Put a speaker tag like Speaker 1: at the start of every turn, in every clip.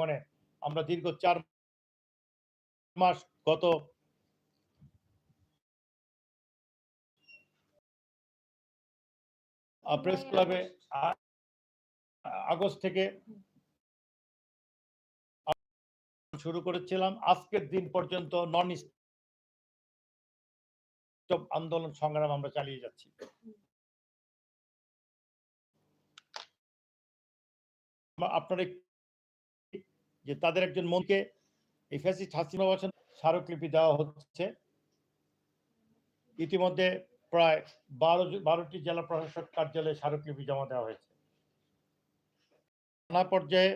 Speaker 1: মানে আমরা দীর্ঘ চার মাস গত প্রেস ক্লাবে আগস্ট থেকে শুরু করেছিলাম। আজকের দিন পর্যন্ত নন স্টপ আন্দোলন সংগ্রাম আমরা চালিয়ে যাচ্ছি। আপনারা যে তাদের একজন মনকে এই ফ্যাসিস্ট হাসিনা স্মারকলিপি দেওয়া হচ্ছে। ইতিমধ্যে প্রায় বারো বারোটি জেলা প্রশাসক কার্যালয়ে স্মারকলিপি জমা দেওয়া হয়েছে। থানা পর্যায়ে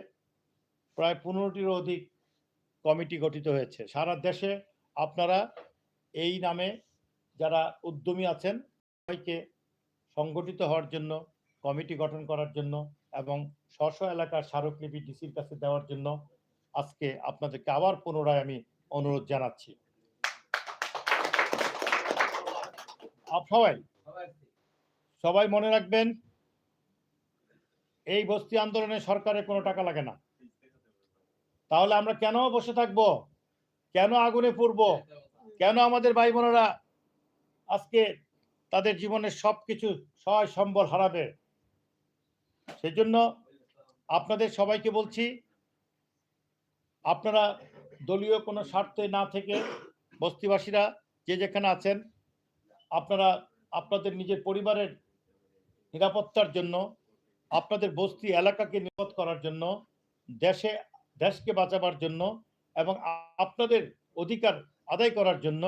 Speaker 1: প্রায় পনেরোটিরও অধিক কমিটি গঠিত হয়েছে। সারা দেশে আপনারা এই নামে যারা উদ্যমী আছেন, সবাইকে সংগঠিত হওয়ার জন্য, কমিটি গঠন করার জন্য এবং স্ব এলাকার স্মারকলিপি ডিসির কাছে দেওয়ার জন্য আজকে আপনাদেরকে আবার পুনরায় আমি অনুরোধ জানাচ্ছি। সবাই সবাই মনে রাখবেন, এই বস্তি আন্দোলনে সরকারের কোনো টাকা লাগে না। তাহলে আমরা কেন বসে থাকব? কেন আগুনে পড়ব? কেন আমাদের ভাই বোনেরা আজকে তাদের জীবনের সবকিছু সহায় সম্বল হারাবে? সেজন্য আপনাদের সবাইকে বলছি আপনারা দলীয় কোনো স্বার্থে না থেকে বস্তিবাসীরা যে যেখানে আছেন, আপনারা আপনাদের নিজের পরিবারের নিরাপত্তার জন্য, আপনাদের বস্তি এলাকাকে নিরাপদ করার জন্য, দেশে, দেশকে বাঁচাবার জন্য এবং আপনাদের অধিকার আদায় করার জন্য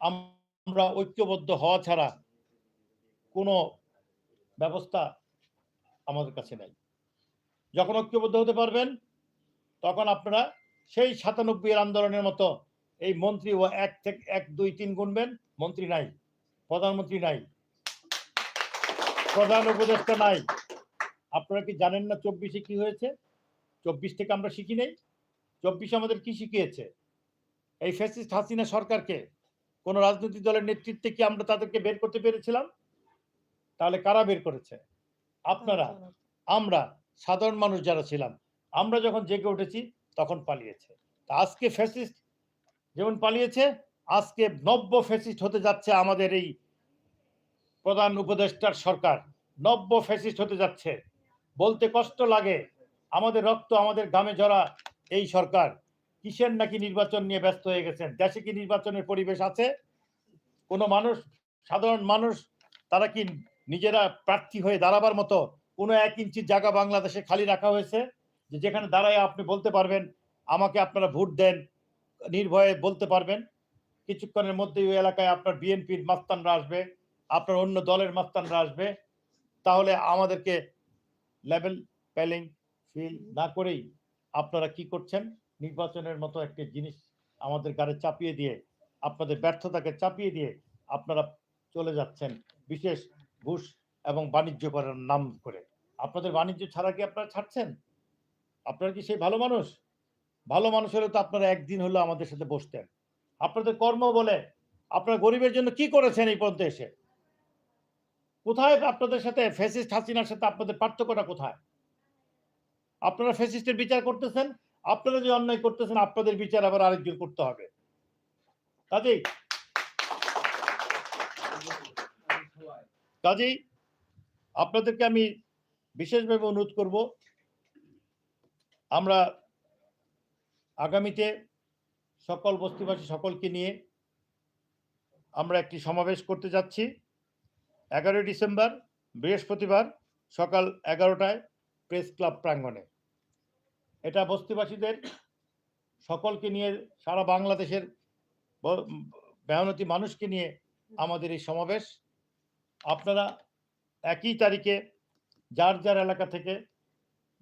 Speaker 1: আমরা ঐক্যবদ্ধ হওয়া ছাড়া কোনো ব্যবস্থা আমাদের কাছে নাই। যখন ঐক্যবদ্ধ হতে পারবেন তখন আপনারা সেই সাতানব্বই এর আন্দোলনের মতো এই মন্ত্রী ও এক থেকে এক দুই তিন গুনবেন। মন্ত্রী নাই। প্রধানমন্ত্রী নাই। প্রধান উপদেষ্টা নাই। আপনারা কি জানেন না চব্বিশে কি হয়েছে? চব্বিশ থেকে আমরা শিখি নেই। চব্বিশ আমাদের কি শিখিয়েছে? এই ফ্যাসিস্ট হাসিনা সরকারকে কোন রাজনৈতিক দলের নেতৃত্বে কি আমরা তাদেরকে বের করতে পেরেছিলাম? তাহলে কারা বের করেছে? আপনারা আমরা সাধারণ মানুষ যারা ছিলাম আমরা যখন জেগে উঠেছি, তখন পালিয়েছে। তা আজকে ফ্যাসিস্ট যেমন পালিয়েছে, আজকে নব্য ফ্যাসিস্ট হতে যাচ্ছে আমাদের এই প্রধান উপদেষ্টার সরকার। নব্য ফ্যাসিস্ট হতে যাচ্ছে। বলতে কষ্ট লাগে, আমাদের রক্ত আমাদের গামে জড়া এই সরকার। কিসের নাকি নির্বাচন নিয়ে ব্যস্ত হয়ে গেছেন? দেশে কি নির্বাচনের পরিবেশ আছে? কোনো মানুষ, সাধারণ মানুষ, তারা কি নিজেরা প্রার্থী হয়ে দাঁড়াবার মতো কোনো এক ইঞ্চি জায়গা বাংলাদেশে খালি রাখা হয়েছে? যে যেখানে দাঁড়ায় আপনি বলতে পারবেন, আমাকে আপনারা ভোট দেন, নির্ভয়ে বলতে পারবেন। কিছুক্ষণের মধ্যেই ওই এলাকায় আপনার বিএনপির মাস্তানরা আসবে, আপনার অন্য দলের মাস্তানরা আসবে। তাহলে আমাদেরকে লেভেল প্যালিং, ফিল না করেই আপনারা কি করছেন? নির্বাচনের মতো একটি জিনিস আমাদের গাড়ি চাপিয়ে দিয়ে, আপনাদের ব্যর্থতাকে চাপিয়ে দিয়ে আপনারা চলে যাচ্ছেন, বিশেষ ঘুষ এবং বাণিজ্য করার নাম করে। আপনাদের বাণিজ্য ছাড়া কি আপনারা ছাড়ছেন? আপনারা কি সেই ভালো মানুষ? ভালো মানুষ হলে তো আপনারা একদিন হলো আমাদের সাথে বসতেন। আপনাদের কর্ম বলে আপনারা গরিবের জন্য কি করেছেন এই পর্যন্ত এসে? কোথায় আপনাদের সাথে ফেসিস্ট হাসিনার সাথে আপনাদের পার্থক্যটা কোথায়? আপনারা ফেসিস্টের বিচার করতেছেন, আপনারা যে অন্যায় করতেছেন, আপনাদের বিচার আবার আরেকজন করতে হবে। কাজেই কাজেই আপনাদেরকে আমি বিশেষভাবে অনুরোধ করব আমরা আগামীতে সকল বস্তিবাসী সকলকে নিয়ে আমরা একটি সমাবেশ করতে যাচ্ছি। এগারোই ডিসেম্বর, বৃহস্পতিবার সকাল এগারোটায় প্রেস ক্লাব প্রাঙ্গণে। এটা বস্তিবাসীদের সকলকে নিয়ে, সারা বাংলাদেশের ব- মেহনতি মানুষকে নিয়ে আমাদের এই সমাবেশ। আপনারা একই তারিখে যার যার এলাকা থেকে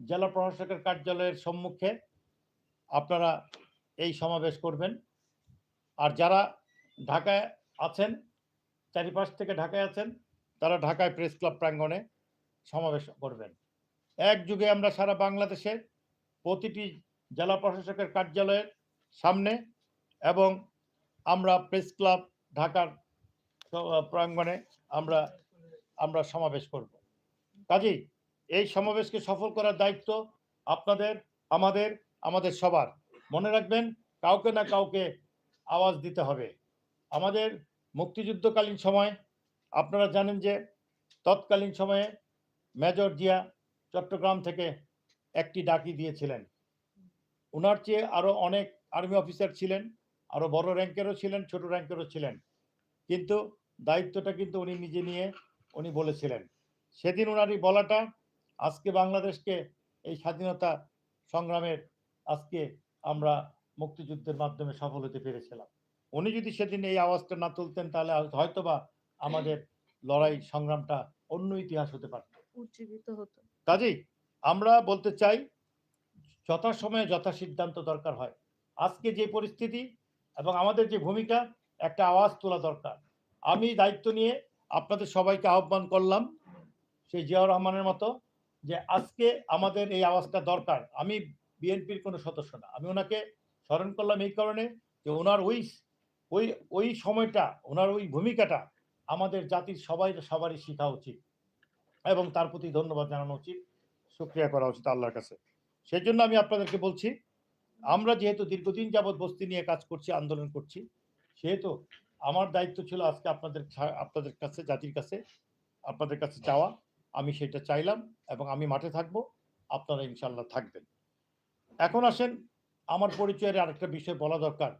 Speaker 1: জেলা প্রশাসকের কার্যালয়ের সম্মুখে আপনারা এই সমাবেশ করবেন। আর যারা ঢাকায় আছেন, চারিপাশ থেকে ঢাকায় আছেন, তারা ঢাকায় প্রেস ক্লাব প্রাঙ্গণে সমাবেশ করবেন। এক যুগে আমরা সারা বাংলাদেশের প্রতিটি জেলা প্রশাসকের কার্যালয়ের সামনে এবং আমরা প্রেস ক্লাব ঢাকার প্রাঙ্গণে আমরা আমরা সমাবেশ করব। কাজেই এই সমাবেশকে সফল করার দায়িত্ব আপনাদের, আমাদের আমাদের সবার। মনে রাখবেন, কাউকে না কাউকে আওয়াজ দিতে হবে। আমাদের মুক্তিযুদ্ধকালীন সময়, আপনারা জানেন যে তৎকালীন সময়ে মেজর জিয়া চট্টগ্রাম থেকে একটি ডাকি দিয়েছিলেন। ওনার চেয়ে আরও অনেক আর্মি অফিসার ছিলেন আরও বড় র্যাঙ্কেরও ছিলেন, ছোট র্যাঙ্কেরও ছিলেন। কিন্তু দায়িত্বটা কিন্তু উনি নিজে নিয়ে উনি বলেছিলেন। সেদিন ওনার এই বলাটা আজকে বাংলাদেশকে এই স্বাধীনতা সংগ্রামের আজকে আমরা মুক্তিযুদ্ধের মাধ্যমে সফল হতে পেরেছিলাম। উনি যদি সেদিন এই আওয়াজটা না তুলতেন তাহলে হয়তোবা আমাদের লড়াই সংগ্রামটা অন্য ইতিহাস হতে পারত।
Speaker 2: উজ্জীবিত হতো।
Speaker 1: কাজেই আমরা বলতে চাই যথাসময়ে যথা সিদ্ধান্ত দরকার হয়। আজকে যে পরিস্থিতি এবং আমাদের যে ভূমিকা একটা আওয়াজ তোলা দরকার। আমি দায়িত্ব নিয়ে আপনাদের সবাইকে আহ্বান করলাম সেই জিয়াউর রহমানের মতো যে আজকে আমাদের এই আওয়াজটা দরকার। আমি বিএনপির কোনো সদস্য না। আমি ওনাকে স্মরণ করলাম এই কারণে যে ওনার ওই ওই ওই সময়টা, ওনার ওই ভূমিকাটা আমাদের জাতির সবাই, সবারই শেখা উচিত এবং তার প্রতি ধন্যবাদ জানানো উচিত। শুক্রিয়া করা উচিত আল্লাহর কাছে। সেই জন্য আমি আপনাদেরকে বলছি, আমরা যেহেতু দীর্ঘদিন যাবৎ বস্তি নিয়ে কাজ করছি, আন্দোলন করছি, সেহেতু আমার দায়িত্ব ছিল আজকে আপনাদের আপনাদের কাছে, জাতির কাছে, আপনাদের কাছে চাওয়া। আমি সেটা চাইলাম এবং আমি মাঠে থাকব, আপনারা ইনশাল্লাহ থাকবেন। এখন আসেন, আমার পরিচয়ের আরেকটা বিষয় বলা দরকার।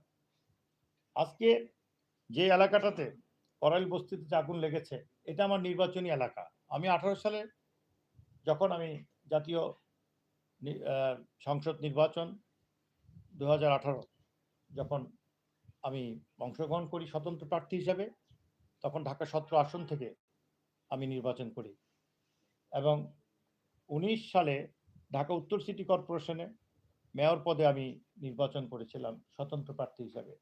Speaker 1: আজকে যে এলাকাটাতে করাইল বস্তিতে আগুন লেগেছে, এটা আমার নির্বাচনী এলাকা। আমি আঠারো সালে যখন আমি জাতীয় সংসদ নির্বাচন দু হাজার আঠারো, যখন আমি অংশগ্রহণ করি স্বতন্ত্র প্রার্থী হিসাবে, তখন ঢাকা সত্র আসন থেকে আমি নির্বাচন করি। এবং উনিশ সালে ঢাকা উত্তর সিটি কর্পোরেশনে মেয়র পদে আমি নির্বাচন করেছিলাম স্বতন্ত্র প্রার্থী হিসাবে।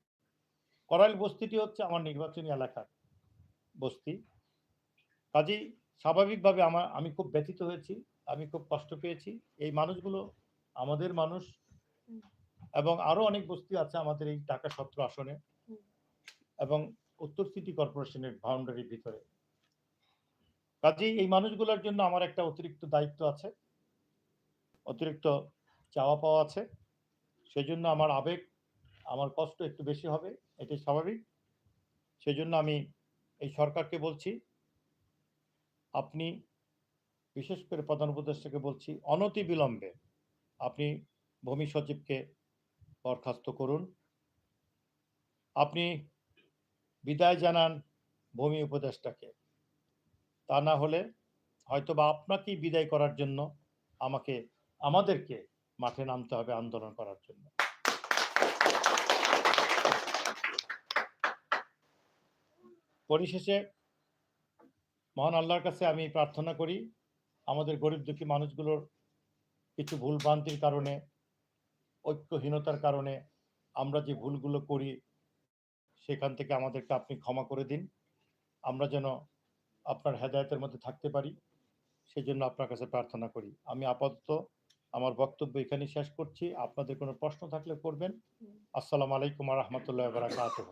Speaker 1: করাইল বস্তিটি হচ্ছে আমার নির্বাচনী এলাকার বস্তি। কাজেই স্বাভাবিকভাবে আমার আমি খুব ব্যথিত হয়েছি আমি খুব কষ্ট পেয়েছি। এই মানুষগুলো আমাদের মানুষ এবং আরও অনেক বস্তি আছে আমাদের এই ঢাকা সত্র আসনে এবং উত্তর সিটি কর্পোরেশনের বাউন্ডারির ভিতরে। কাজেই এই মানুষগুলোর জন্য আমার একটা অতিরিক্ত দায়িত্ব আছে। অতিরিক্ত চাওয়া পাওয়া আছে। সেই জন্য আমার আবেগ, আমার কষ্ট একটু বেশি হবে, এটাই স্বাভাবিক। সেই জন্য আমি এই সরকারকে বলছি, আপনি বিশেষ করে প্রধান উপদেষ্টাকে বলছি, অনতি বিলম্বে আপনি ভূমি সচিবকে বরখাস্ত করুন। আপনি বিদায় জানান ভূমি উপদেষ্টাকে। তা না হলে হয়তোবা আপনাকেই বিদায় করার জন্য আমাকে, আমাদেরকে মাঠে নামতে হবে আন্দোলন করার জন্য। পরিশেষে মহান আল্লাহর কাছে আমি প্রার্থনা করি, আমাদের গরিব দুঃখী মানুষগুলোর কিছু ভুল ভ্রান্তির কারণে, ঐক্যহীনতার কারণে আমরা যে ভুলগুলো করি, সেখান থেকে আমাদেরকে আপনি ক্ষমা করে দিন। আমরা যেন আপনার হেদায়তের মধ্যে থাকতে পারি সেই জন্য আপনার কাছে প্রার্থনা করি। আমি আপাতত আমার বক্তব্য এখানে শেষ করছি। আপনাদের কোনো প্রশ্ন থাকলে করবেন। আসসালামু আলাইকুম রহমতুল্লাহ বারাকাতুহ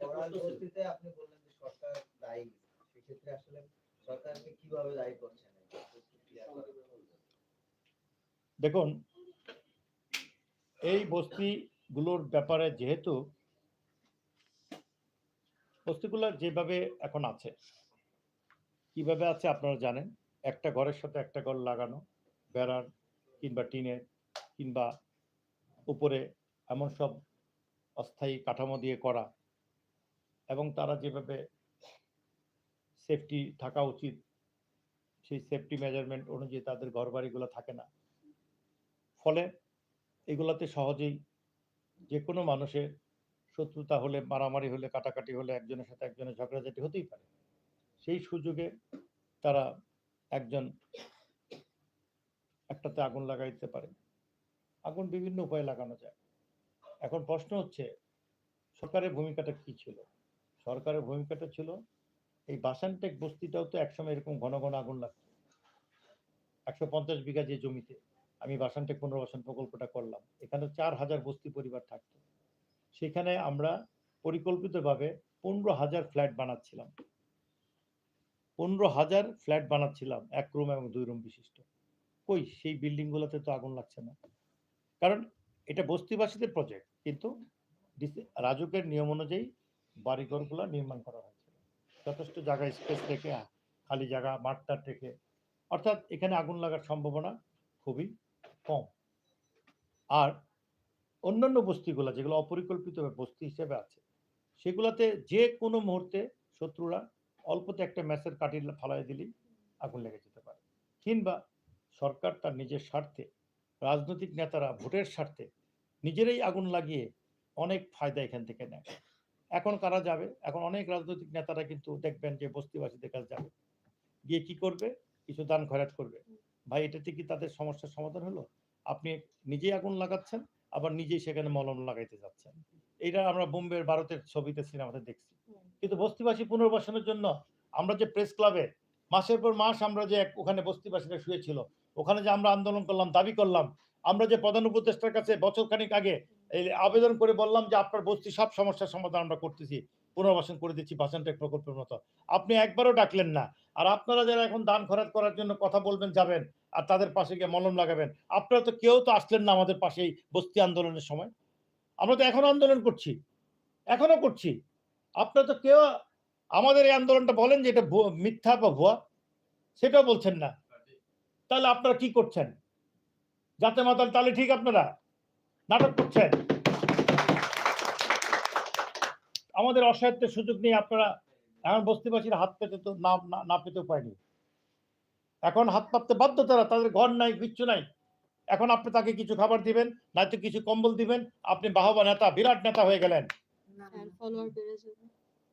Speaker 3: পরবর্তীতে আপনি বললেন যে সরকার দায়ী। সেক্ষেত্রে আসলে সরকারকে কীভাবে দায়ী করছেন? এই প্রতিক্রিয়া করার?
Speaker 1: দেখুন এই বস্তিগুলোর ব্যাপারে যেহেতু বস্তিগুলো যেভাবে এখন আছে, কীভাবে আছে আপনারা জানেন? একটা ঘরের সাথে একটা ঘর লাগানো, বেড়ার কিংবা টিনের কিংবা উপরে এমন সব অস্থায়ী কাঠামো দিয়ে করা এবং তারা যেভাবে সেফটি থাকা উচিত, সেই সেফটি মেজারমেন্ট অনুযায়ী তাদের ঘর বাড়িগুলো থাকে না। ফলে এগুলাতে সহজেই যে কোনো মানুষের শত্রুতা হলে মারামারি হলে, কাটাকাটি হলে একজনের সাথে একজনের ঝগড়াঝাটি হতেই পারে। সেই সুযোগে তারা একজন একটাতে আগুন লাগাই দিতে পারে। আগুন বিভিন্ন উপায়ে লাগানো যায়। এখন প্রশ্ন হচ্ছে, সরকারের ভূমিকাটা কি ছিল? সরকারের ভূমিকাটা ছিল, এই বাসানটেক বস্তিটাও তো একসময় এরকম ঘন ঘন আগুন লাগতো। একশো পঞ্চাশ বিঘা যে জমিতে আমি বাসানটেক পুনর্বাসন প্রকল্পটা করলাম, এখানে চার হাজার বস্তি পরিবার থাকতো। সেখানে আমরা পরিকল্পিতভাবে পনেরো হাজার ফ্ল্যাট বানাচ্ছিলাম। পনেরো হাজার ফ্ল্যাট বানাচ্ছিলাম এক রুম এবং দুই রুম বিশিষ্ট। কই সেই বিল্ডিং গুলোতে তো আগুন লাগছে না। কারণ এটা বস্তিবাসীদের প্রজেক্ট কিন্তু রাজুকের নিয়ম অনুযায়ী বাড়িঘরগুলো নির্মাণ করা হয়েছিল যথেষ্ট জায়গা স্পেস আ, খালি জায়গা মাঠটার রেখে অর্থাৎ এখানে আগুন লাগার সম্ভাবনা খুবই কম। আর অন্যান্য বস্তিগুলো, যেগুলো অপরিকল্পিত বস্তি হিসেবে আছে, সেগুলোতে যে কোনো মুহূর্তে শত্রুরা অল্পতে একটা ম্যাচের কাটি ফালাই দিলেই আগুন লেগে যেতে পারে। কিংবা সরকার তার নিজের স্বার্থে, রাজনৈতিক নেতারা ভোটের স্বার্থে নিজেরাই আগুন লাগিয়ে অনেক ফায়দা এখান থেকে নেয়। এখন কারা যাবে? এখন অনেক রাজনৈতিক নেতারা কিন্তু দেখবেন যে বস্তিবাসীদের কাছে যাবে। গিয়ে কি করবে? কিছু দান খয়রাত করবে। ভাই, এটাতে কি তাদের সমস্যার সমাধান হলো? আপনি নিজেই আগুন লাগাচ্ছেন? আবার নিজেই সেখানে মলম লাগাইতে যাচ্ছেন। এটা আমরা বোম্বের ভারতের ছবিতে সিনেমাতে দেখছি। কিন্তু বস্তিবাসী পুনর্বাসনের জন্য আমরা যে প্রেস ক্লাবে মাসের পর মাস আমরা যে ওখানে বস্তিবাসীরা শুয়েছিল ওখানে যে আমরা আন্দোলন করলাম দাবি করলাম আমরা যে প্রধান উপদেষ্টার কাছে বছর খানিক আগে এই আবেদন করে বললাম যে আপনার বস্তি সব সমস্যার সমাধান আমরা করতেছি। পুনর্বাসন করে দিচ্ছি বাসনটেক প্রকল্পের মতো। আপনি একবারও ডাকলেন না। আর আপনারা যারা এখন দান খরাত করার জন্য কথা বলবেন, যাবেন, আর তাদের পাশে গিয়ে মলম লাগাবেন, আপনারা তো কেউ তো আসলেন না আমাদের পাশে এই বস্তি আন্দোলনের সময়। আমরা তো এখনও আন্দোলন করছি। এখনও করছি। আপনারা তো কেউ আমাদের এই আন্দোলনটা বলেন যে এটা মিথ্যা বা ভুয়া, সেটাও বলছেন না। তাহলে আপনারা কি করছেন? যাতে মাতাল, তাহলে ঠিক আপনারা? নাটক করছেন? আমাদের অসাহিত্যের সুযোগ নিয়ে আপনারা এখন বস্তিবাসীর হাত পেতে তো না না- না পেতেও পায়নি এখন হাত পাততে বাধ্য তারা তাদের ঘর নাই কিচ্ছু নাই। এখন আপনি তাকে কিছু খাবার দিবেন নয়তো কিছু কম্বল দিবেন আপনি বাহবা নেতা বিরাট নেতা হয়ে গেলেন।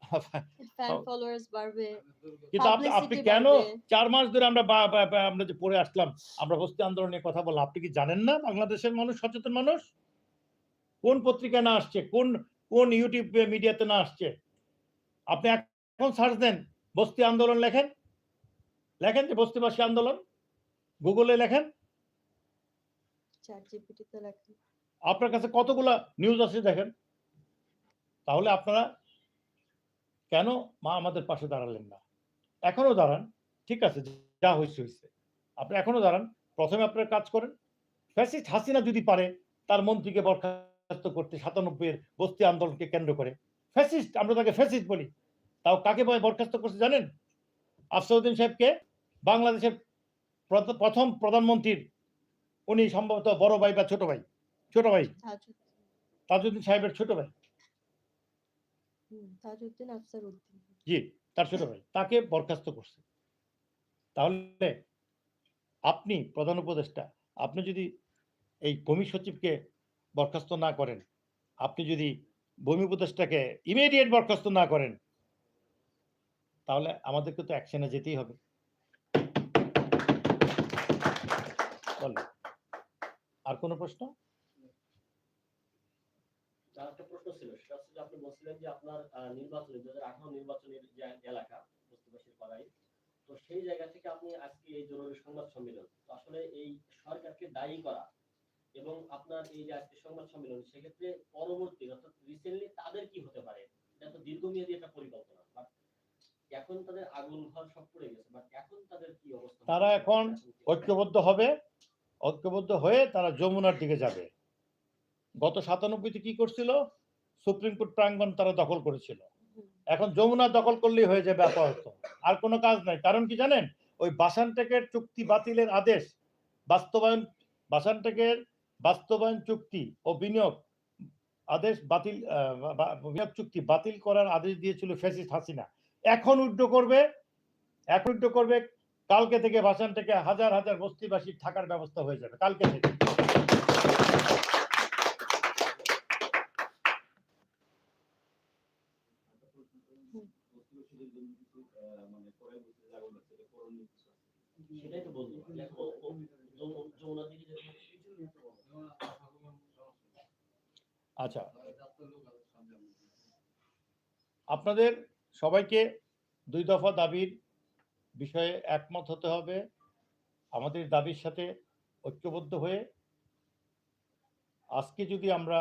Speaker 1: কিন্তু আপনি আপনি কেন চার মাস ধরে আমরা আমরা যে পড়ে আসলাম আমরা বস্তি আন্দোলনের কথা বললাম আপনি কি জানেন না বাংলাদেশের মানুষ সচেতন মানুষ? কোন পত্রিকা না আসছে কোন কোন ইউটিউব মিডিয়াতে না আসছে? আপনি এখন সার্চ দেন বস্তি আন্দোলন লেখেন। লেখেন যে বস্তিবাসী আন্দোলন গুগলে লেখেন। আপনার কাছে কতগুলা নিউজ আছে দেখেন? তাহলে আপনারা কেন মা আমাদের পাশে দাঁড়ালেন না? এখনও দাঁড়ান ঠিক আছে যা হয়েছে হয়েছে আপনি এখনও দাঁড়ান প্রথমে আপনার কাজ করেন। ফ্যাসিস্ট হাসিনা যদি পারে তার মন্ত্রীকে বরখাস্ত করতে সাতানব্বই এর বস্তি আন্দোলনকে কেন্দ্র করে। ফ্যাসিস্ট আমরা তাকে ফ্যাসিস্ট বলি। তাও কাকে বরখাস্ত করছে জানেন? আফসাউদ্দিন সাহেবকে বাংলাদেশের প্রথম প্রধানমন্ত্রীর। উনি সম্ভবত বড় ভাই বা ছোট ভাই। ছোট ভাই।
Speaker 2: তাজউদ্দিন।
Speaker 1: সাহেবের ছোট ভাই। জি তার ছোট ভাই। তাকে বরখাস্ত করছে। তাহলে আপনি প্রধান উপদেষ্টা আপনি যদি এই ভূমি সচিবকে বরখাস্ত না করেন। আপনি যদি ভূমি উপদেষ্টাকে ইমিডিয়েট বরখাস্ত না করেন, তাহলে আমাদেরকে তো অ্যাকশনে যেতেই হবে। আর কোনো প্রশ্ন?
Speaker 4: তো সেই জায়গা থেকে আপনি আজকে এই জরুরি সংবাদ সম্মেলন আসলে এই সরকারকে দায়ী করা এবং আপনার এই যে আজকে সংবাদ সম্মেলন, সেক্ষেত্রে পরবর্তী, অর্থাৎ রিসেন্টলি তাদের কি হতে পারে? এটা তো দীর্ঘমেয়াদী একটা পরিকল্পনা এখন তাদের আগুন ঘর সব পড়ে গেছে বাট এখন তাদের কি অবস্থা?
Speaker 1: তারা এখন ঐক্যবদ্ধ হবে, ঐক্যবদ্ধ হয়ে তারা যমুনার দিকে যাবে। গত সাতানব্বইতে কি করছিল? সুপ্রিম কোর্ট প্রাঙ্গণ তারা দখল করেছিল। এখন যমুনা দখল করলেই হয়ে যাবে আপাতত। আর কোনো কাজ নাই। কারণ কি জানেন? ওই বাসানটেকের চুক্তি বাতিলের আদেশ বাস্তবায়ন, বাসানটেকের বাস্তবায়ন চুক্তি ও বিনিয়োগ আদেশ বাতিল বিনিয়োগ চুক্তি বাতিল করার আদেশ দিয়েছিল ফেসিস হাসিনা। এখন উড্ড করবে, এখন উড্ড করবে, কালকে থেকে ভাসান থেকে হাজার হাজার বস্তিবাসী থাকার ব্যবস্থা হয়ে যাবে, কালকে থেকে
Speaker 4: সেটাই তো বলব যে ও- ও- যমু- যমুনার দিকে যেতে
Speaker 1: আচ্ছা। আপনাদের সবাইকে দুই দফা দাবির বিষয়ে একমত হতে হবে। আমাদের দাবির সাথে ঐক্যবদ্ধ হয়ে আজকে যদি আমরা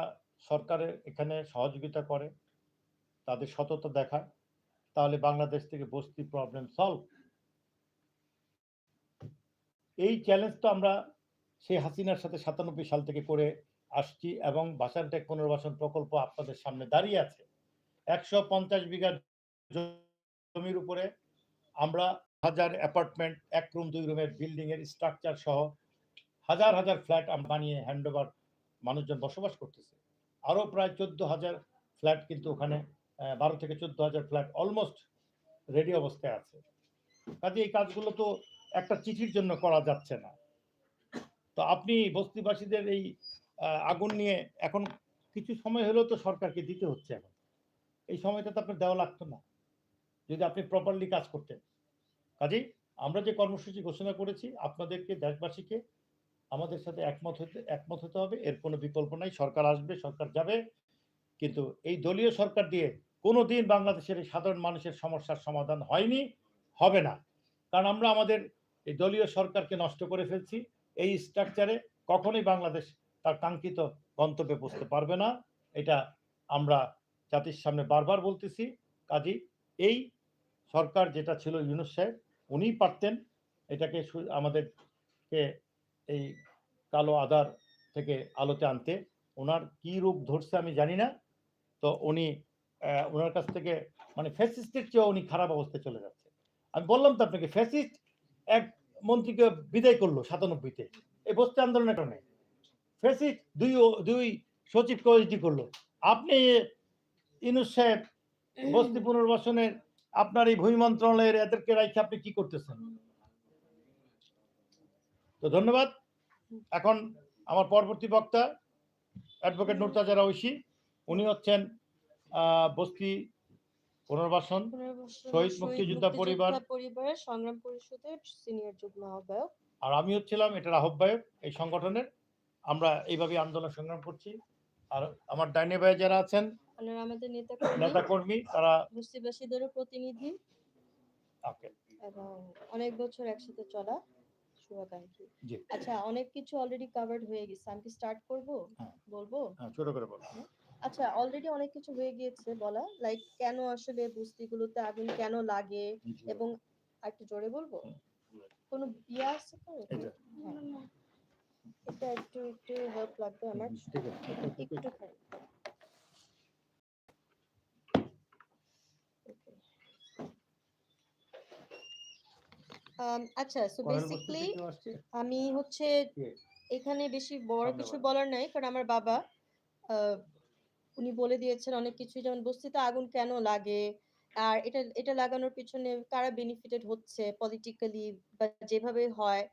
Speaker 1: সরকারের এখানে সহযোগিতা করে, তাদের সততা দেখায়, তাহলে বাংলাদেশ থেকে বস্তি প্রবলেম সলভ এই চ্যালেঞ্জ তো আমরা সেই হাসিনার সাথে সাতানব্বই সাল থেকে করে আসছি এবং বাসানটেক পুনর্বাসন প্রকল্প আপনাদের সামনে দাঁড়িয়ে আছে, একশো পঞ্চাশ বিঘা জমির উপরে আমরা হাজার অ্যাপার্টমেন্ট, এক রুম, দুই রুমের বিল্ডিং এর স্ট্রাকচার সহ হাজার হাজার ফ্ল্যাট বানিয়ে হ্যান্ডওভার মানুষজন বসবাস করতেছে। আরও প্রায় চোদ্দ হাজার ফ্ল্যাট কিন্তু ওখানে বারো থেকে চোদ্দ হাজার ফ্ল্যাট অলমোস্ট রেডি অবস্থায় আছে। কাজে এই কাজগুলো তো একটা চিঠির জন্য করা যাচ্ছে না। তো আপনি বস্তিবাসীদের এই আগুন নিয়ে এখন কিছু সময় হলেও তো সরকারকে দিতে হচ্ছে এখন। এই সময়টা তো আপনার দেওয়া লাগতো না, যদি আপনি প্রপারলি কাজ করতেন। কাজেই আমরা যে কর্মসূচি ঘোষণা করেছি, আপনাদেরকে, দেশবাসীকে, আমাদের সাথে একমত হতে একমত হতে হবে। এর কোনো বিকল্প নাই, সরকার আসবে, সরকার যাবে। কিন্তু এই দলীয় সরকার দিয়ে কোনো দিন বাংলাদেশের এই সাধারণ মানুষের সমস্যার সমাধান হয়নি, হবে না। কারণ আমরা আমাদের এই দলীয় সরকারকে নষ্ট করে ফেলছি। এই স্ট্রাকচারে কখনোই বাংলাদেশ তার কাঙ্ক্ষিত গন্তব্যে পৌঁছতে পারবে না। এটা আমরা জাতির সামনে বারবার বলতেছি। কাজী, এই সরকার যেটা ছিল ইউনুস সাহেব, উনিই পারতেন এটাকে আমাদেরকে এই কালো আধার থেকে আলোতে আনতে। ওনার কি রূপ ধরছে আমি জানি না। তো উনি ওনার কাছ থেকে মানে ফ্যাসিস্টের চেয়েও উনি খারাপ অবস্থায় চলে যাচ্ছে। আমি বললাম তো আপনাকে, ফ্যাসিস্ট এক মন্ত্রীকে বিদায় করল সাতানব্বইতে। এই বস্তি আন্দোলনের কারণে। ফ্যাসিস্ট দুই দুই সচিবকে ওএসডি করল। আপনি ইনুস সাহেব বস্তি পুনর্বাসনের আপনার এই ভূমি মন্ত্রণালয়ের এদেরকে রাখে আপনি কি করতেছেন? তো ধন্যবাদ। এখন আমার পরবর্তী বক্তা অ্যাডভোকেট নুরতাজারা ঐশী উনি হচ্ছেন বস্তি পুনর্বাসন
Speaker 2: পুনর্বাসন
Speaker 1: শহীদ মুক্তিযোদ্ধা পরিবার-
Speaker 2: পরিবারের সংগ্রাম পরিষদের সিনিয়র যুগ্ম আহ্বায়ক।
Speaker 1: আর আমি হচ্ছিলাম এটার আহ্বায়ক এই সংগঠনের। আমরা এইভাবে আন্দোলন সংগ্রাম করছি। আর আমার ডাইনে ভাই যারা আছেন
Speaker 2: আমাদের নেতা
Speaker 1: কর্মী তারা
Speaker 2: বস্তিবাসীদেরও প্রতিনিধি। এবং অনেক বছর একসাথে চলা। শুভাকাঙ্ক্ষী। আচ্ছা অনেক কিছু অলরেডি কভার্ড হয়ে গেছে। আমি কি স্টার্ট করব?
Speaker 1: হ্যাঁ।
Speaker 2: বলব?
Speaker 1: হ্যাঁ ছোট করে বলো।
Speaker 2: আচ্ছা অলরেডি অনেক কিছু হয়ে গিয়েছে বলা। লাইক কেন আসলে বস্তিগুলোতে আগুন কেন লাগে? এবং আর একটু জোরে বলব। কোনো বিয়া আছে তো?
Speaker 1: এটা।
Speaker 2: একটু একটু হেল্প লাগবে আমার। একটু Um, আচ্ছা সো বেসিক্যালি আমি হচ্ছে এখানে বেশি বড় কিছু বলার নাই কারণ আমার বাবা আহ, উনি বলে দিয়েছেন অনেক কিছু যেমন বস্তিতে আগুন কেন লাগে আর এটা এটা লাগানোর পিছনে কারা বেনিফিটেড হচ্ছে পলিটিক্যালি বা যেভাবে হয়।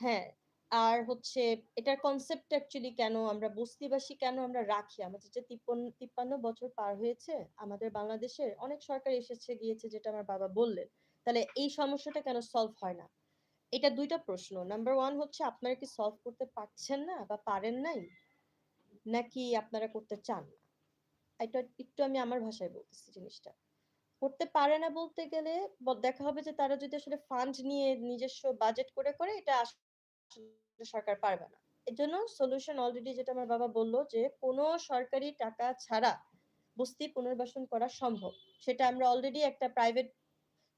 Speaker 2: হ্যাঁ আর হচ্ছে এটার কনসেপ্ট অ্যাকচুয়ালি কেন আমরা বস্তিবাসী কেন আমরা রাখি? আমাদের যে তিপ্পান্ন বছর পার হয়েছে, আমাদের বাংলাদেশের অনেক সরকার এসেছে, গিয়েছে যেটা আমার বাবা বললেন। তাহলে এই সমস্যাটা কেন সলভ হয় না? এটা দুইটা প্রশ্ন। নাম্বার ওয়ান হচ্ছে, আপনারা কি সলভ করতে পারছেন না বা পারেন নাই? নাকি আপনারা করতে চান না? এটা একটু আমি আমার ভাষায় বলতেছি জিনিসটা। করতে পারে না বলতে গেলে দেখা হবে যে তারা যদি আসলে ফান্ড নিয়ে নিজস্ব বাজেট করে করে এটা সরকার পারবে না। এর জন্য সলিউশন অলরেডি যেটা আমার বাবা বলল যে, কোনো সরকারি টাকা ছাড়া বস্তি পুনর্বাসন করা সম্ভব। সেটা আমরা অলরেডি একটা প্রাইভেট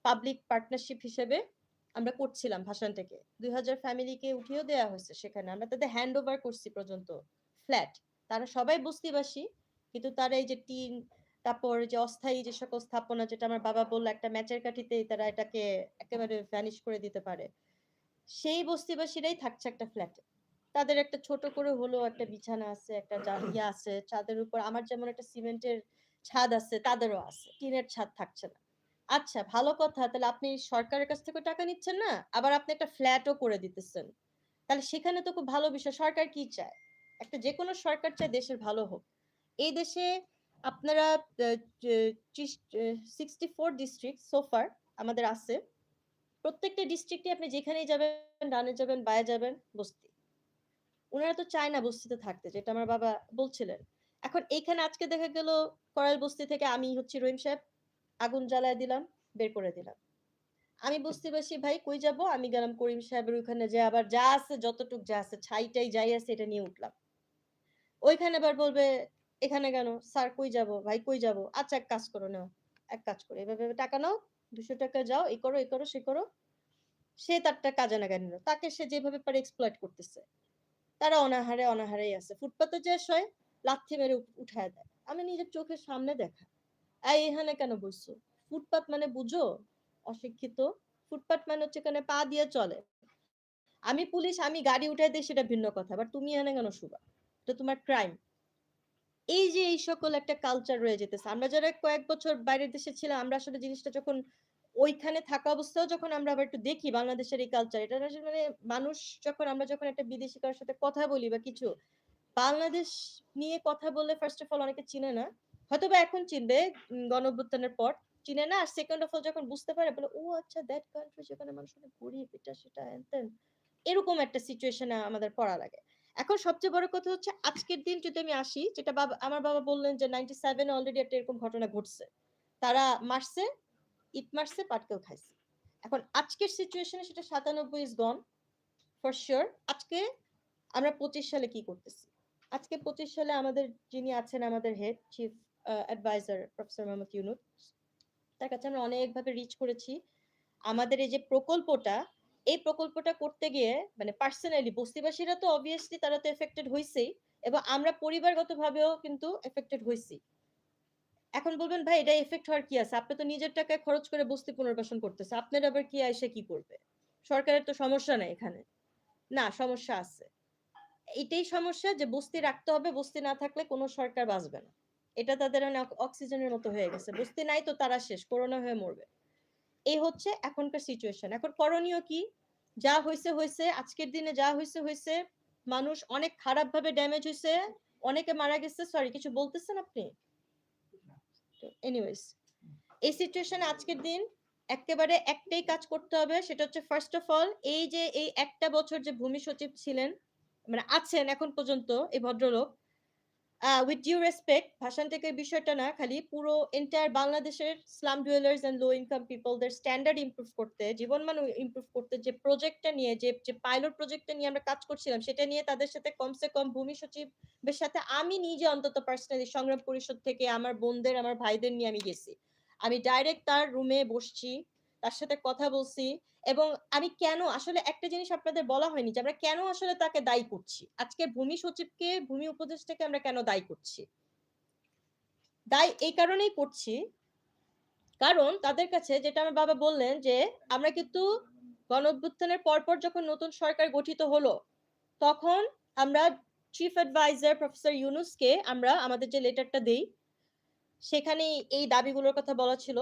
Speaker 2: পাবলিক পার্টনারশিপ হিসেবে আমরা করছিলাম ভাষণ থেকে। দুই হাজার ফ্যামিলিকে উঠিয়েও দেওয়া হয়েছে সেখানে। আমরা তাদের হ্যান্ড ওভার করছি পর্যন্ত। ফ্ল্যাট তারা সবাই বস্তিবাসী, কিন্তু তারা এই যে টিন, তারপর যে অস্থায়ী যে সকল স্থাপনা যেটা আমার বাবা বলল, একটা ম্যাচের কাঠিতেই তারা এটাকে একেবারে ভ্যানিশ করে দিতে পারে। সেই বস্তিবাসীরাই থাকছে একটা ফ্ল্যাটে তাদের একটা ছোট করে হলেও একটা বিছানা আছে একটা ইয়ে আছে ছাদের উপর। আমার যেমন একটা সিমেন্টের ছাদ আছে তাদেরও আছে। টিনের ছাদ থাকছে না। আচ্ছা ভালো কথা। তাহলে আপনি সরকারের কাছ থেকে টাকা নিচ্ছেন না? আবার আপনি একটা ফ্ল্যাটও করে দিতেছেন। তাহলে সেখানে তো খুব ভালো বিষয়। সরকার কি চায়? একটা যে কোনো সরকার চায় দেশের ভালো হোক। এই দেশে আপনারা সিক্সটি ফোর ডিস্ট্রিক্ট সোফার আমাদের আছে। প্রত্যেকটা ডিস্ট্রিক্টে আপনি যেখানেই যাবেন, ডানে যাবেন, বায়ে যাবেন, বস্তি। ওনারা তো চায় না বস্তিতে থাকতে, যেটা আমার বাবা বলছিলেন। এখন এইখানে আজকে দেখা গেল করাল বস্তি থেকে আমি হচ্ছে রহিম সাহেব, আগুন জ্বালায় দিলাম, বের করে দিলাম। আমি বস্তিবাসী, ভাই, কই যাব? আমি গেলাম করিম সাহেবের ওইখানে যে আবার যা আছে, যতটুক যা আছে, ছাইটাই যাই আছে, এটা নিয়ে উঠলাম। ওইখানে আবার বলবে, এখানে কেন? স্যার, কই যাব? ভাই, কই যাব? আচ্ছা এক কাজ করো, নাও। এক কাজ করো। এভাবে এভাবে টাকা নাও দুশো টাকা যাও এই করো এই করো, সে করো। সে তারটা কাজে লাগায় নিল। তাকে সে যেভাবে পারে এক্সপ্লয়েট করতেছে। তারা অনাহারে, অনাহারেই আছে। ফুটপাতে যে শয়, লাথি মেরে উঠায় দেয়। আমি নিজের চোখের সামনে দেখা। এই এখানে কেন বসছো? ফুটপাত মানে বুঝো? অশিক্ষিত। ফুটপাত মানে হচ্ছে এখানে পা দিয়ে চলে। আমি পুলিশ, আমি গাড়ি উঠাই দিই, সেটা ভিন্ন কথা। বাট তুমি এখানে কেন শুবা? এটা তোমার ক্রাইম এই যে এই সকল একটা কালচার রয়ে যেতেছে আমরা যারা কয়েক বছর বাইরের দেশে ছিলাম আমরা আসলে জিনিসটা যখন ওইখানে থাকা অবস্থাও যখন আমরা আবার একটু দেখি বাংলাদেশের এই কালচার এটা আসলে মানে মানুষ যখন আমরা যখন একটা বিদেশি কারোর সাথে কথা বলি বা কিছু বাংলাদেশ নিয়ে কথা বলে ফার্স্ট অফ অল অনেকে চিনে না হয়তো বা এখন চিনবে উম, গণ অভ্যুত্থানের পর চিনে না আর সেকেন্ড অফ অল যখন বুঝতে পারে বলে ও আচ্ছা দ্যাট কান্ট্রি যেখানে মানুষ অনেক গরিব এটা সেটা এরকম একটা সিচুয়েশনে আমাদের পড়া লাগে। এখন সবচেয়ে বড় কথা হচ্ছে আজকের দিন যদি আমি আসি, যেটা বাবা, আমার বাবা বললেন যে নাইনটি সেভেনে অলরেডি একটা এরকম ঘটনা ঘটছে। তারা মারছে ইট মারছে, পাটকেল খাইছে। এখন আজকের সিচুয়েশনে সেটা সাতানব্বই ইজ গন ফর শিওর আজকে আমরা পঁচিশ সালে কি করতেছি? আজকে পঁচিশ সালে আমাদের যিনি আছেন, আমাদের head chief advisor professor Muhammad Yunus, তার কাছে আমরা অনেকভাবে রিচ করেছি। আমাদের এই যে প্রকল্পটা এই প্রকল্পটা করতে গিয়ে মানে পার্সোনালি বস্তিবাসীরা তো অবভিয়াসলি তারা তো এফেক্টেড হয়েছেই এবং আমরা পরিবারগতভাবেও কিন্তু এফেক্টেড হয়েছি এখন বলবেন, ভাই, এটা এফেক্ট হওয়ার কি আছে? আপনি তো নিজের টাকায় খরচ করে বস্তি পুনর্বাসন করতেছে আপনার আবার কি এসে কি করবে? সরকারের তো সমস্যা নাই এখানে। না, সমস্যা আছে। এটাই সমস্যা যে বস্তি রাখতে হবে, বস্তি না থাকলে কোনো সরকার বাঁচবে না। এটা তাদের অক্সিজেনের মতো হয়ে গেছে। বস্তি নাই তো তারা শেষ, করোনা হয়ে মরবে। এই হচ্ছে এখনকার সিচুয়েশন এখন করণীয় কি? যা হয়েছে হয়েছে আজকের দিনে যা হয়েছে হয়েছে মানুষ অনেক খারাপ ভাবে ড্যামেজ হয়েছে অনেকে মারা গেছে সরি কিছু বলতেছেন আপনি? এনিওয়েজ এই সিচুয়েশনে আজকের দিন একেবারে একটাই কাজ করতে হবে, সেটা হচ্ছে ফার্স্ট অফ অল এই যে এই একটা বছর যে ভূমি সচিব ছিলেন মানে আছেন এখন পর্যন্ত এই ভদ্রলোক উইথ ডিউ রেসপেক্ট ভাষান থেকে বিষয়টা না, খালি পুরো এন্টায়ার বাংলাদেশের slum dwellers and low income পিপলদের standard improve করতে, জীবনমান ইমপ্রুভ করতে যে প্রজেক্টটা নিয়ে, যে যে পাইলট প্রজেক্টটা নিয়ে আমরা কাজ করছিলাম, সেটা নিয়ে তাদের সাথে কমসে কম ভূমি সচিবের সাথে আমি নিজে অন্তত পার্সোনালি সংগ্রাম পরিষদ থেকে আমার বোনদের, আমার ভাইদের নিয়ে আমি গেছি। আমি ডাইরেক্ট তার রুমে বসছি। তার সাথে কথা বলছি এবং আমি কেন, আসলে একটা জিনিস আপনাদের বলা হয়নি যে আমরা কেন আসলে তাকে দায়ী করছি? আজকে ভূমি সচিবকে, ভূমি উপদেষ্টাকে আমরা কেন দায়ী করছি? দায় এই কারণেই করছি। কারণ তাদের কাছে যেটা আমার বাবা বললেন যে, আমরা কিন্তু গণ অভ্যুত্থানের পরপর যখন নতুন সরকার গঠিত হলো, তখন আমরা চিফ অ্যাডভাইজার প্রফেসর ইউনুসকে আমরা আমাদের যে লেটারটা দেই সেখানে এই দাবিগুলোর কথা বলা ছিল।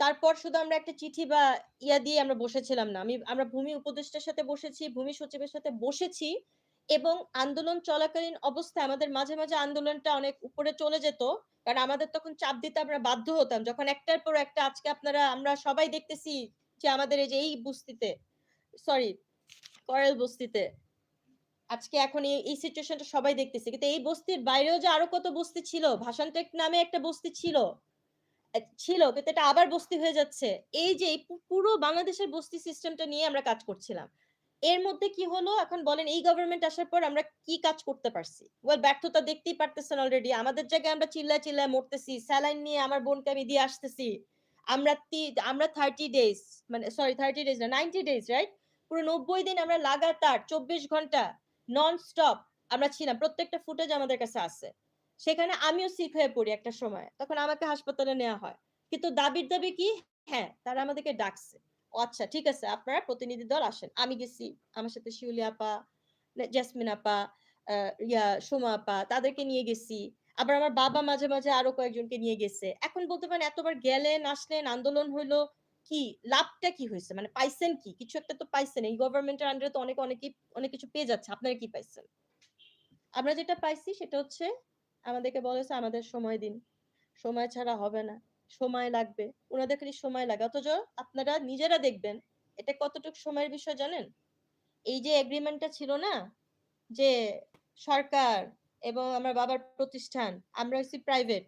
Speaker 2: তারপর শুধু আমরা একটা চিঠি বা ইয়া দিয়ে আমরা বসেছিলাম না। আমি, আমরা ভূমি উপদেষ্টার সাথে বসেছি, ভূমি সচিবের সাথে বসেছি এবং আন্দোলন চলাকালীন অবস্থায় আমাদের মাঝে মাঝে আন্দোলনটা অনেক উপরে চলে যেত। কারণ আমাদের তখন চাপ দিতে আমরা বাধ্য হতাম। যখন একটার পর একটা আজকে আপনারা, আমরা সবাই দেখতেছি যে আমাদের এই যে এই বস্তিতে সরি করেল বস্তিতে, আজকে এখন এই সিচুয়েশনটা সবাই দেখতেছে। কিন্তু এই বস্তির বাইরেও যে আরও কত বস্তি ছিল ভাষানটেক নামে একটা বস্তি ছিল ছিল। কিন্তু এটা আবার বস্তি হয়ে যাচ্ছে। এই যে পুরো বাংলাদেশের বস্তি সিস্টেমটা নিয়ে আমরা কাজ করছিলাম। এর মধ্যে কি হলো? এখন বলেন, এই গভর্নমেন্ট আসার পর আমরা কি কাজ করতে পারছি? ওয়েল ব্যর্থতা দেখতেই পারতেছেন অলরেডি আমাদের জায়গায় আমরা চিল্লায় চিল্লায় মরতেছি। স্যালাইন নিয়ে আমার বোনকে আমি দিয়ে আসতেছি। আমরা আমরা থার্টি ডেজ মানে সরি থার্টি ডেজ না নাইনটি ডেজ রাইট পুরো নব্বই দিন আমরা লাগাতার চব্বিশ ঘণ্টা নন স্টপ আমরা ছিলাম। প্রত্যেকটা ফুটেজ আমাদের কাছে আছে। সেখানে আমিও সিক হয়ে পড়ি একটা সময়। তখন আমাকে হাসপাতালে নেওয়া হয়। কিন্তু দাবির দাবি কি? হ্যাঁ তারা আমাদেরকে ডাকছে। আচ্ছা ঠিক আছে, আপনারা প্রতিনিধি দল আসেন। আমি গেছি, আমার সাথে শিউলি আপা জেসমিন আপা ইয়া, সোমা আপা, তাদেরকে নিয়ে গেছি। আবার আমার বাবা মাঝে মাঝে আরও কয়েকজনকে নিয়ে গেছে। এখন বলতে পারেন এতবার গেলেন, আসলেন, আন্দোলন হইল কি? লাভটা কি হয়েছে? মানে পাইছেন কি? কিছু একটা তো পাইছেন। এই গভর্নমেন্টের আন্ডারে তো অনেক অনেক অনেক কিছু পেয়ে যাচ্ছে। আপনারা কি পাইছেন? আমরা যেটা পাইছি সেটা হচ্ছে আমাদেরকে বলেছে আমাদের সময় দিন। সময় ছাড়া হবে না। সময় লাগবে। ওনাদের খালি সময় লাগে। অথচ আপনারা নিজেরা দেখবেন, এটা কতটুকু সময়ের বিষয় জানেন? এই যে এগ্রিমেন্টটা ছিল না, যে সরকার এবং আমার বাবার প্রতিষ্ঠান, আমরা হচ্ছি প্রাইভেট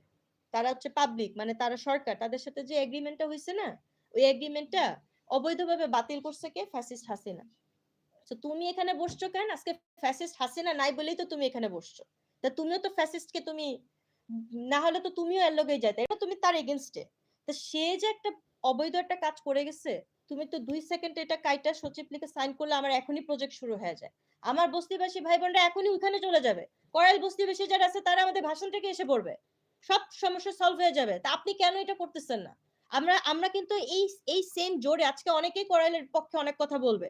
Speaker 2: তারা হচ্ছে পাবলিক মানে তারা সরকার, তাদের সাথে যে এগ্রিমেন্টটা হয়েছে না, ওই এগ্রিমেন্টটা অবৈধভাবে বাতিল করছে কে? ফ্যাসিস্ট হাসিনা। তো তুমি এখানে বসছো কেন? আজকে ফ্যাসিস্ট হাসিনা নাই বলেই তো তুমি এখানে বসছো। তা তুমিও তো ফ্যাসিস্টকে তুমি না হলে তো তুমিও এর লগেই যাইতে। এটা তুমি তার এগেনস্টে তা সে যে একটা অবৈধ একটা কাজ করে গেছে, তুমি তো দুই সেকেন্ড এটা কাইটা সচিব লিখে সাইন করলে আমার এখনই প্রজেক্ট শুরু হয়ে যায়। আমার বস্তিবাসী ভাই বোনরা এখনই ওখানে চলে যাবে। করাইল বস্তিবাসী যারা আছে, তারা আমাদের ভাষণ থেকে এসে পড়বে। সব সমস্যা সলভ হয়ে যাবে। তা আপনি কেন এটা করতেছেন না? আমরা আমরা কিন্তু এই এই সেম জোরে, আজকে অনেকেই করাইলের পক্ষে অনেক কথা বলবে।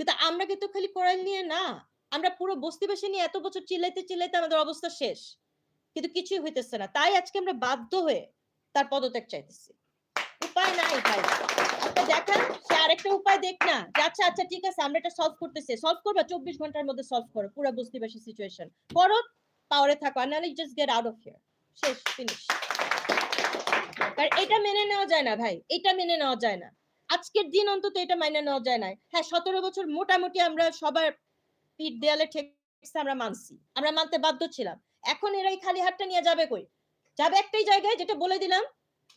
Speaker 2: কিন্তু আমরা কিন্তু খালি করাইল নিয়ে না। আমরা পুরো বস্তিবাসী নিয়ে এত বছর চিল্লাইতে চিল্লাইতে আমাদের অবস্থা শেষ। কিন্তু কিছুই হইতেছে না। তাই আজকে আমরা বাধ্য হয়ে তার পদত্যাগ চাইতেছি। উপায় নাই ভাই দেখেন, সে আরেকটা উপায় দেখ না। আচ্ছা আচ্ছা ঠিক আছে, আমরা এটা সলভ করতেছি। সলভ করবা, চব্বিশ ঘণ্টার মধ্যে সলভ করো পুরো বস্তিবাসী সিচুয়েশন করো পাওয়ারে থাকো, আর নাহলে just get out of here শেষ ফিনিশ কারণ এটা মেনে নেওয়া যায় না ভাই। এটা মেনে নেওয়া যায় না। আজকের দিন অন্তত এটা মেনে নেওয়া যায় না হ্যাঁ সতেরো বছর মোটামুটি আমরা সবার পিঠ দেয়ালে ঠেকছে আমরা মানছি। আমরা মানতে বাধ্য ছিলাম। এখন এরা এই খালি হাতটা নিয়ে যাবে কই? যাবে একটাই জায়গায় যেটা বলে দিলাম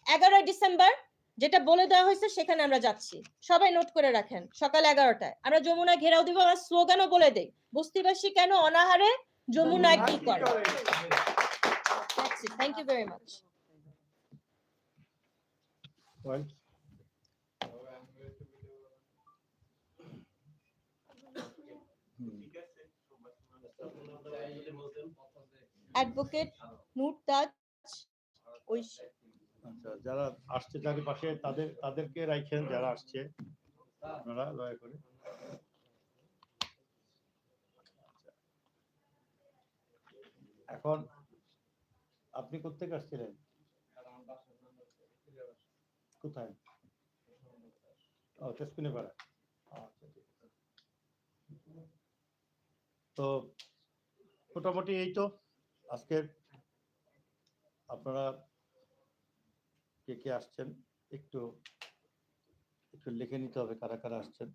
Speaker 2: এগারোই ডিসেম্বর যেটা বলে দেওয়া হয়েছে সেখানে আমরা যাচ্ছি। সবাই নোট করে রাখেন সকাল এগারোটায়। আমরা যমুনা ঘেরাও দিব আমার স্লোগানও বলে দেই বস্তিবাসী কেন অনাহারে যমুনায় কি করে? Thank you very much advocate Nur Taj Oishi
Speaker 1: আচ্ছা যারা আসছে চারিপাশে, তাদের, তাদেরকে যারা আসছে। আপনারা দয়া করে। আচ্ছা। এখন আপনি কোথেকে আসছিলেন? কোথায়? ও আচ্ছা তো মোটামুটি এই তো। আজকের আপনারা কে কে আসছেন একটু একটু লিখে নিতে হবে কারা কারা আসছেন।